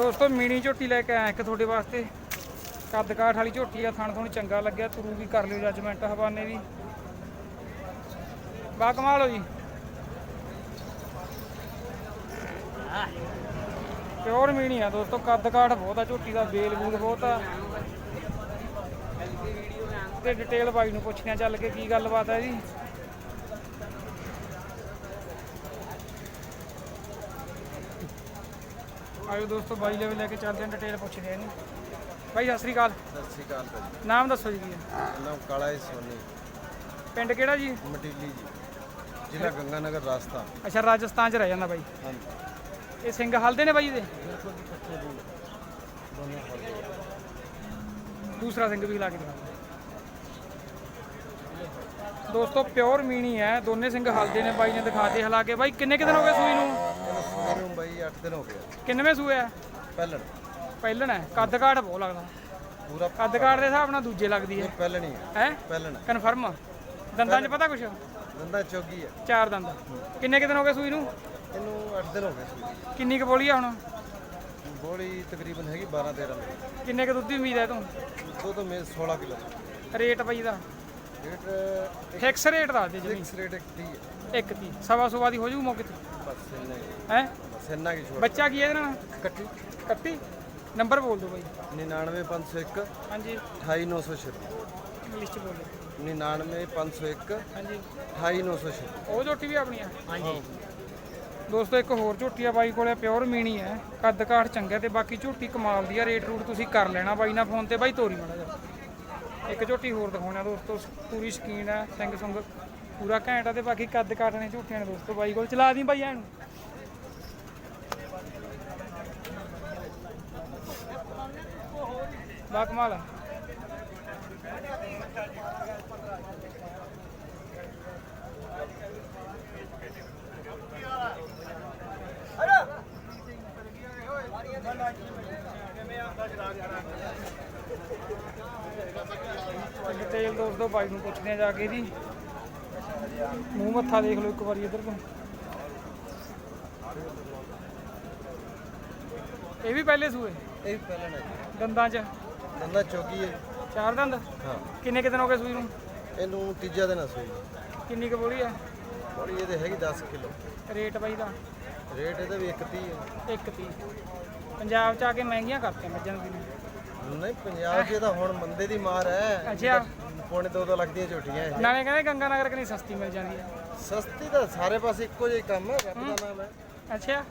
ਦੋਸਤੋ ਮੀਣੀ ਝੋਟੀ ਲੈ ਕੇ ਆਇਆ ਇੱਕ ਤੁਹਾਡੇ ਵਾਸਤੇ। ਕੱਦ ਕਾਠ ਵਾਲੀ ਝੋਟੀ ਆ ਥਣ ਥਣ ਚੰਗਾ ਲੱਗਿਆ, ਤੁਰੂ ਵੀ ਕਰ ਲਿਓ ਜੱਜਮੈਂਟ ਹਵਾਨੇ ਦੀ ਬਾ ਕਮਾਲ ਹੋ ਜੀ। ਪਿਓਰ ਮੀਣੀ ਆ ਦੋਸਤੋ, ਕੱਦ ਕਾਠ ਬਹੁਤ ਆ, ਝੋਟੀ ਦਾ ਬੇਲ ਬੂਲ ਬਹੁਤ ਆ। ਤੇ ਡਿਟੇਲ ਬਾਈ ਨੂੰ ਪੁੱਛਿਆ ਚੱਲ ਕੇ ਕੀ ਗੱਲਬਾਤ ਹੈ ਜੀ। ਆਇਓ ਦੋਸਤੋ ਬਾਈ ਲੈਵਲ ਲੈ ਕੇ ਚੱਲਦੇ ਹਾਂ ਡਿਟੇਲ ਪੁੱਛਦੇ ਹਾਂ ਇਹਨੂੰ। ਬਾਈ ਸਤਿ ਸ੍ਰੀ ਅਕਾਲ। ਸਤਿ ਸ਼੍ਰੀ ਅਕਾਲ ਭਾਜੀ ਨਾਮ ਦੱਸੋ ਜੀ ਕੀ ਹੈ? ਨਾਮ ਕਾਲਾ ਹੈ ਸੋਨੀ। ਪਿੰਡ ਕਿਹੜਾ ਜੀ? ਮਟੀਲੀ ਜੀ। ਜ਼ਿਲ੍ਹਾ ਗੰਗਾਨਗਰ ਰਾਸਤਾ ਅੱਛਾ ਰਾਜਸਥਾਨ ਚ ਰਹਿ ਜਾਂਦਾ ਬਾਈ। ਹਾਂਜੀ। ਇਹ ਸਿੰਘ ਹਲਦੇ ਨੇ ਬਾਈ ਇਹਦੇ? ਬਿਲਕੁਲ ਜੀ ਪੱਕੇ ਜੀ ਦੋਨੋਂ ਫਲ ਦੂਸਰਾ ਸਿੰਘ ਵੀ ਲਾ ਕੇ ਦਿਖਾ ਦੋਸਤੋ ਪਿਓਰ ਮੀਣੀ ਹੈ। ਦੋਨੇ ਸਿੰਘ ਹਲਦੇ ਨੇ ਬਾਈ ਨੇ ਦਿਖਾਤੇ ਹਲਾ ਕੇ ਬਾਈ ਕਿੰਨੇ ਕੁ ਦਿਨ ਹੋ ਗਏ ਸੂਈ 8 ਦਿਨ ਹੋ ਗਏ ਕਿੰਨਵੇਂ ਸੂਏ ਹੈ ਪਹਿਲਣ। ਪਹਿਲਣ ਹੈ। ਕੱਦ ਕਾਠ ਬਹੁਤ ਲੱਗਦਾ। ਪੂਰਾ ਕੱਦ ਕਾਠ ਦੇ ਹਿਸਾਬ ਨਾਲ ਦੂਜੇ ਲੱਗਦੀ ਹੈ। ਪਹਿਲਣ ਹੀ ਹੈ ਹੈ? ਪਹਿਲਣ। ਕਨਫਰਮ ਦੰਦਾਂ 'ਚ ਪਤਾ ਕੁਛ? ਦੰਦਾ ਚੌਗੀ ਹੈ ਚਾਰ ਦੰਦ। ਕਿੰਨੇ ਕੁ ਦਿਨ ਹੋ ਗਏ ਸੂਈ ਨੂੰ? ਇਹਨੂੰ 8 ਦਿਨ ਹੋ ਗਏ ਸੂਏ ਕਿੰਨੀ ਕੁ ਬੋਲੀ ਆ ਹੁਣ? ਬੋਲੀ ਤਕਰੀਬਨ ਹੈਗੀ 12 13 ਦਿਨ ਕਿੰਨੇ ਕੁ ਦੁੱਧ ਦੀ ਉਮੀਦ ਹੈ ਤੂੰ? ਦੋ ਤੋਂ ਮੇ 16 ਕਿਲੋ। ਰੇਟ ਬਾਈ ਦਾ। ਰੇਟ ਫਿਕਸ ਰੇਟ ਦੱਸ ਦੇ ਜਮੀ ਫਿਕਸ ਰੇਟ ਇੱਕ ਟੀ ਹੈ। ਇੱਕ ਤੀ ਸਵਾ ਸਵਾ ਦੀ ਹੋ ਜੂ ਮੌਕੇ ਤੇ। ਬਸ ਇੰਨਾ ਹੀ ਹੈ। ਬਸ ਇੰਨਾ ਕੀ ਛੋੜ ਬੱਚਾ ਕੀ ਹੈ ਇਹਦੇ ਨਾਲ? ਕੱਟੀ ਕੱਟੀ ਨੰਬਰ ਬੋਲ ਦਿਓ ਬਾਈ। 99501 ਹਾਂਜੀ। 28906 ਇੰਗਲਿਸ਼ ਚ ਬੋਲੋ 99501 ਹਾਂਜੀ। 28906 ਉਹ ਝੋਟੀ ਵੀ ਆਪਣੀ ਆ? ਹਾਂਜੀ। ਦੋਸਤੋ ਇੱਕ ਹੋਰ ਝੋਟੀ ਆ ਬਾਈ ਕੋਲੇ ਪਿਓਰ ਮੀਣੀ ਹੈ। ਕੱਦ ਕਾਠ ਚੰਗਾ ਤੇ ਬਾਕੀ ਝੋਟੀ ਕਮਾਲ ਦੀ ਆ। ਰੇਟ ਰੂਟ ਤੁਸੀਂ ਕਰ ਲੈਣਾ ਬਾਈ ਨਾਲ ਫੋਨ ਤੇ। ਬਾਈ ਤੋਰੀ ਮਾੜਾ ਜਿਹਾ। ਇੱਕ ਝੋਟੀ ਹੋਰ ਦਿਖਾਉਣਾ ਦੋਸਤੋ, ਪੂਰੀ ਸ਼ਕੀਨ ਹੈ, ਸਿੰਘ ਸੁੰਗ ਪੂਰਾ ਘੈਂਟ ਆ ਤੇ ਬਾਕੀ ਕੱਦ ਕਾਠ ਨੇ ਝੋਟੀਆਂ ਨੇ ਦੋਸਤੋ, ਬਾਈ ਕੋਲ ਚਲਾ ਦੀ ਬਾਈ ਐਨ ਬਾ ਕਮਾਲ ਡਿਟੇਲ ਦੋਸਤੋ ਬਾਈ ਨੂੰ ਪੁੱਛਦੇ ਆ ਜਾ ਕੇ ਜੀ। ਮੂੰਹ ਮੱਥਾ ਦੇਖ ਲਓ ਇੱਕ ਵਾਰੀ ਇੱਧਰ ਤੋਂ। ਇਹ ਵੀ ਪਹਿਲੇ ਸੂਏ? ਇਹ ਪਹਿਲਣ ਹੈ ਦੰਦਾਂ 'ਚ? ਦੰਦਾ ਚੌਗੀ ਹੈ। ਚਾਰ ਦੰਦ? ਹਾਂ। ਕਿੰਨੇ ਕੁ ਦਿਨ ਹੋ ਗਏ ਸੂਈ ਨੂੰ? ਇਹਨੂੰ ਤੀਜਾ ਦਿਨ ਆ ਸੂਈ। ਕਿੰਨੀ ਕੁ ਬੋਲੀ ਆ? ਬੜੀ ਇਹਦੇ ਹੈਗੀ 10 ਕਿਲੋ। ਰੇਟ ਬਾਈ ਦਾ? ਰੇਟ ਇਹਦਾ ਵੀ ਇੱਕ ਤੀਹ ਹੈ ਇੱਕ ਤੀ ਪੰਜਾਬ 'ਚ ਆ ਕੇ ਮਹਿੰਗੀਆਂ ਕਰਤੀਆਂ ਮੱਝਾਂ ਦੀ ਨਹੀਂ ਪੰਜਾਬ 'ਚ ਤਾਂ ਹੁਣ ਮੰਦੇ ਦੀ ਮਾਰ ਹੈ। ਅੱਛਾ। ਪੌਣੇ ਦੋ ਦੋ ਲੱਖ ਦੀਆਂ ਝੋਟੀਆਂ ਇਹ। ਨਾਲੇ ਕਹਿੰਦੇ ਗੰਗਾ ਨਗਰ ਕਿੰਨੀ ਸਸਤੀ ਮਿਲ ਜਾਂਦੀ ਹੈ। ਸਸਤੀ ਤਾਂ ਸਾਰੇ ਪਾਸੇ ਇੱਕੋ ਜਿਹਾ ਹੀ ਕੰਮ ਹੈ ਰੱਬ ਦਾ ਨਾਮ ਹੈ। ਅੱਛਾ।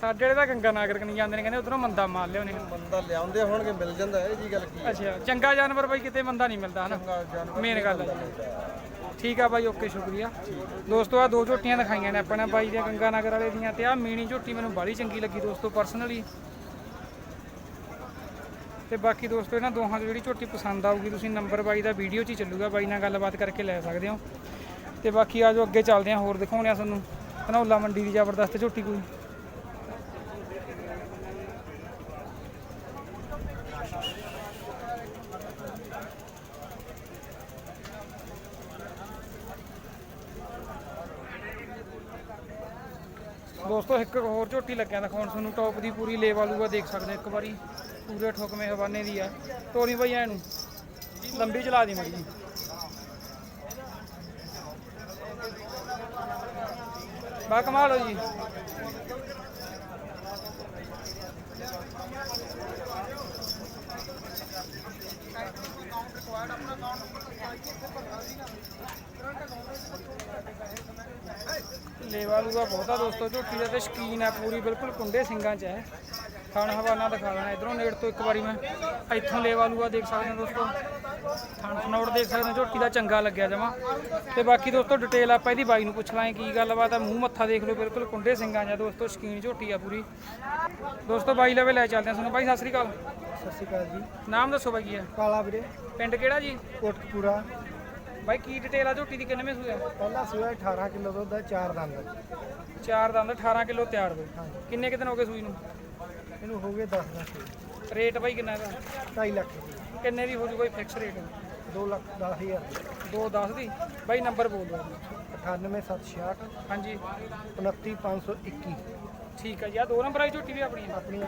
ਸਾਡੇ ਜਿਹੜੇ ਤਾਂ ਗੰਗਾ ਨਗਰ ਕਨੀ ਜਾਂਦੇ ਨੇ ਕਹਿੰਦੇ ਉਧਰੋਂ ਮੰਦਾ ਮਾਰ ਲਿਆਉਣੇ ਬੰਦਾ ਲਿਆਉਂਦੇ ਹੋਣਗੇ ਮਿਲ ਜਾਂਦਾ ਹੈ ਇਹ ਜੀ ਗੱਲ ਕੀ ਹੈ। ਅੱਛਾ ਚੰਗਾ ਜਾਨਵਰ ਬਾਈ ਕਿਤੇ ਮੰਦਾ ਨਹੀਂ ਮਿਲਦਾ ਹਨਾ? ਚੰਗਾ ਜਾਨਵਰ ਮੇਨ ਗੱਲ ਹੈ। ਠੀਕ ਆ ਬਾਈ ਓਕੇ ਸ਼ੁਕਰੀਆ। ਦੋਸਤੋ ਆ ਦੋ ਝੋਟੀਆਂ ਦਿਖਾਈਆਂ ਨੇ ਆਪਾਂ ਨੇ ਬਾਈ ਦੀਆਂ ਗੰਗਾ ਨਗਰ ਵਾਲੇ ਦੀਆਂ ਤੇ ਆ ਮੀਣੀ ਝੋਟੀ ਮੈਨੂੰ ਬਾਲੀ ਚੰਗੀ ਲੱਗੀ ਦੋਸਤੋ ਪਰਸਨਲੀ ਤੇ ਬਾਕੀ ਦੋਸਤੋ, ਇਹਨਾਂ ਦੋਹਾਂ ਦੀ ਜਿਹੜੀ ਝੋਟੀ ਪਸੰਦ ਆਊਗੀ, ਤੁਸੀਂ ਨੰਬਰ ਬਾਈ ਦਾ ਵੀਡੀਓ 'ਚ ਹੀ ਚੱਲੂਗਾ, ਬਾਈ ਨਾਲ ਗੱਲਬਾਤ ਕਰਕੇ ਲੈ ਸਕਦੇ ਹੋ। ਤੇ ਬਾਕੀ ਆ ਜੋ ਅੱਗੇ ਚੱਲਦੇ ਹਾਂ, ਹੋਰ ਦਿਖਾਉਣੇ ਆ ਤੁਹਾਨੂੰ। ਧਨੌਲਾ ਮੰਡੀ ਦੀ ਜ਼ਬਰਦਸਤ ਝੋਟੀ ਕੋਈ। ਦੋਸਤੋ, ਇੱਕ ਹੋਰ ਝੋਟੀ ਲੱਗਿਆ ਦਿਖਾਉਣ ਤੁਹਾਨੂੰ। ਟੌਪ ਦੀ ਪੂਰੀ ਲੇਵ ਆਲੂਗਾ ਦੇਖ ਸਕਦੇ ਇੱਕ ਵਾਰੀ। ਪੂਰੇ ਠੁਕਵੇਂ ਹਵਾਨੇ ਦੀ ਆ। ਤੋਰੀ ਬਈ ਐਨੂੰ ਲੰਬੀ ਚਲਾ ਦੀ ਮੜੀ ਬਾ ਕਮਾਲ ਹੋ ਜੀ। ਲੇਵਾ ਲੂਗਾ ਬਹੁਤਾ ਦੋਸਤੋ ਝੋਟੀ ਦਾ ਤੇ ਸ਼ਕੀਨ ਹੈ ਪੂਰੀ ਬਿਲਕੁਲ ਕੁੰਡੇ ਸਿੰਘਾਂ 'ਚ ਹੈ। ਥਣ ਹਵਾਨਾ ਦਿਖਾ ਦੇਣਾ ਇਧਰੋਂ ਨੇੜ ਤੋਂ ਇੱਕ ਵਾਰੀ ਮੈਂ ਇੱਥੋਂ ਲੇਵਾ ਲੂਗਾ ਦੇਖ ਸਕਦੇ ਹੋ ਦੋਸਤੋ। ਥਣ ਫਨੋੜ ਦੇਖ ਸਕਦੇ ਹੋ ਝੋਟੀ ਦਾ ਚੰਗਾ ਲੱਗਿਆ ਜਮਾ। ਤੇ ਬਾਕੀ ਦੋਸਤੋ ਡਿਟੇਲ ਆਪਾਂ ਇਹਦੀ ਬਾਈ ਨੂੰ ਪੁੱਛ ਲਾਂਗੇ ਕੀ ਗੱਲਬਾਤ ਆ ਮੂੰਹ ਮੱਥਾ ਦੇਖ ਲਓ ਬਿਲਕੁਲ ਕੁੰਡੇ ਸਿੰਘਾਂ 'ਚ ਦੋਸਤੋ ਸ਼ਕੀਨ ਝੋਟੀ ਆ ਪੂਰੀ। ਦੋਸਤੋ ਬਾਈ ਲਵੇ ਲੈ ਚੱਲਦੇ ਆ ਤੁਹਾਨੂੰ। ਬਾਈ ਸਤਿ ਸ੍ਰੀ ਅਕਾਲ। ਸਤਿ ਸ਼੍ਰੀ ਅਕਾਲ ਜੀ। ਨਾਮ ਦੱਸੋ ਬਾਈ ਕੀ ਹੈ ਕਾਲਾ ਵੀਰੇ। ਪਿੰਡ ਕਿਹੜਾ ਜੀ? ਕੋਟਕਪੂਰਾ। ਬਾਈ ਕੀ ਡਿਟੇਲ ਆ ਝੋਟੀ ਦੀ? ਕਿੰਨਵੇਂ ਸੂਆ ਪਹਿਲਾ ਸੂਆ 18 ਕਿਲੋ ਦੁੱਧ ਦਾ ਚਾਰ ਦੰਦ ਚਾਰ ਦੰਦ 18 ਕਿਲੋ ਤਿਆਰ ਦੋ। ਕਿੰਨੇ ਕੁ ਦਿਨ ਹੋ ਗਏ ਸੂਈ ਨੂੰ? ਇਹਨੂੰ ਹੋ ਗਏ 10 ਲੱਖ ਰੇਟ ਬਾਈ ਕਿੰਨਾ ਦਾ 2.5 ਲੱਖ। ਕਿੰਨੇ ਦੀ ਹੋ ਜੂ ਕੋਈ ਫਿਕਸ ਰੇਟ 2 ਲੱਖ 10000 210 ਦੀ ਬਾਈ ਨੰਬਰ ਬੋਲ ਦਿਓ 98766 ਹਾਂਜੀ। 29521 ਠੀਕ ਹੈ ਜੀ ਆ ਦੋ ਨੰਬਰ ਵਾਲੀ ਝੋਟੀ ਵੀ ਆਪਣੀ ਆਪਣੀ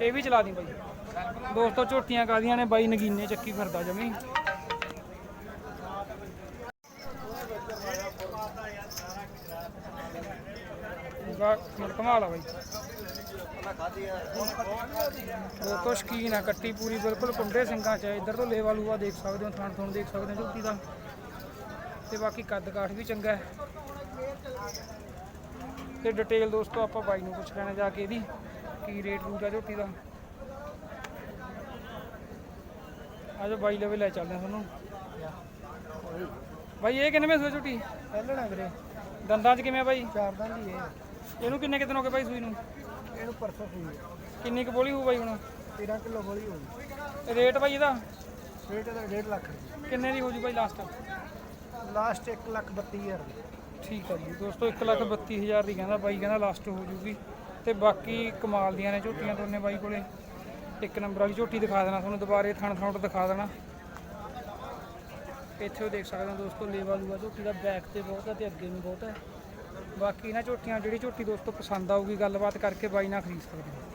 ਇਹ ਵੀ ਚਲਾ ਦੀ ਬਾਈ। ਦੋਸਤੋ ਝੋਟੀਆਂ ਕਾਦੀਆਂ ਨੇ? ਬਾਈ ਨਗੀਨੇ ਚੱਕੀ ਫਿਰਦਾ ਜਮੀ ਵਾ ਕਮਾਲ ਆ ਬਾਈ। ਦੋਸਤੋ ਸ਼ਕੀਨ ਆ ਕੱਟੀ ਪੂਰੀ ਬਿਲਕੁਲ ਕੁੰਡੇ ਸਿੰਘਾਂ ਚ ਹੈ। ਇੱਧਰ ਤੋਂ ਲੇਵਾ ਲੂਆ ਦੇਖ ਸਕਦੇ ਹੋ ਥਾਣ ਥਣ ਦੇਖ ਸਕਦੇ ਹੋ ਝੋਟੀ ਦਾ। ਤੇ ਬਾਕੀ ਕੱਦ ਕਾਠ ਵੀ ਚੰਗਾ ਹੈ। ਤੇ ਡਿਟੇਲ ਦੋਸਤੋ ਆਪਾਂ ਬਾਈ ਨੂੰ ਪੁੱਛ ਲੈਣਾ ਜਾ ਕੇ ਇਹਦੀ ਕੀ ਰੇਟ ਰੂਟ ਆ ਝੋਟੀ ਦਾ। ਆਜੋ ਬਾਈ ਲਵੇ ਲੈ ਚੱਲਦੇ ਹਾਂ ਤੁਹਾਨੂੰ। ਬਾਈ ਇਹ ਕਿੰਨੇ ਸੂਈ ਝੋਟੀ? ਪਹਿਲਣਾ ਵੀਰੇ। ਦੰਦਾਂ 'ਚ ਕਿਵੇਂ ਆ ਬਾਈ? ਚਾਰ ਦੰਦ ਹੀ ਇਹ ਇਹਨੂੰ ਕਿੰਨੇ ਕਿਤੇ ਹੋ ਗਏ ਬਾਈ ਸੂਈ ਨੂੰ? ਇਹਨੂੰ ਪਰਸੋਂ ਹੋਈ ਕਿੰਨੀ ਕੁ ਬੋਲੀ ਹੋਊ ਬਾਈ ਹੁਣ? 13 ਕਿਲੋ ਬੋਲੀ ਤੇ ਰੇਟ ਬਾਈ ਇਹਦਾ? ਰੇਟ ਦਾ 1.5 ਲੱਖ ਕਿੰਨੇ ਦੀ ਹੋ ਜੂ ਬਾਈ ਲਾਸਟ ਲਾਸਟ 1 ਲੱਖ 32000 ਠੀਕ ਹੈ ਜੀ ਦੋਸਤੋ 132000 ਦੀ ਕਹਿੰਦਾ ਬਾਈ ਕਹਿੰਦਾ ਲਾਸਟ ਹੋ ਜੂਗੀ। ਤੇ ਬਾਕੀ ਕਮਾਲ ਦੀਆਂ ਨੇ ਝੋਟੀਆਂ ਦੋਨੇ ਬਾਈ ਕੋਲੇ। ਇੱਕ ਨੰਬਰ ਵਾਲੀ ਝੋਟੀ ਦਿਖਾ ਦੇਣਾ ਤੁਹਾਨੂੰ ਦੁਬਾਰੇ ਥਣ ਥਣੋਟ ਦਿਖਾ ਦੇਣਾ। ਇੱਥੇ ਉਹ ਦੇਖ ਸਕਦੇ ਹੋ ਦੋਸਤੋ ਲੇਵਾ ਲੂਆ ਝੋਟੀ ਦਾ ਬੈਕ ਤੇ ਬਹੁਤ ਹੈ ਤੇ ਅੱਗੇ ਵੀ ਬਹੁਤ ਹੈ ਬਾਕੀ ਇਹਨਾਂ ਝੋਟੀਆਂ, ਜਿਹੜੀ ਝੋਟੀ ਦੋਸਤੋ ਪਸੰਦ ਆਊਗੀ, ਗੱਲਬਾਤ ਕਰਕੇ ਬਾਈ ਨਾਲ ਖਰੀਦ ਸਕਦੇ ਹੋ।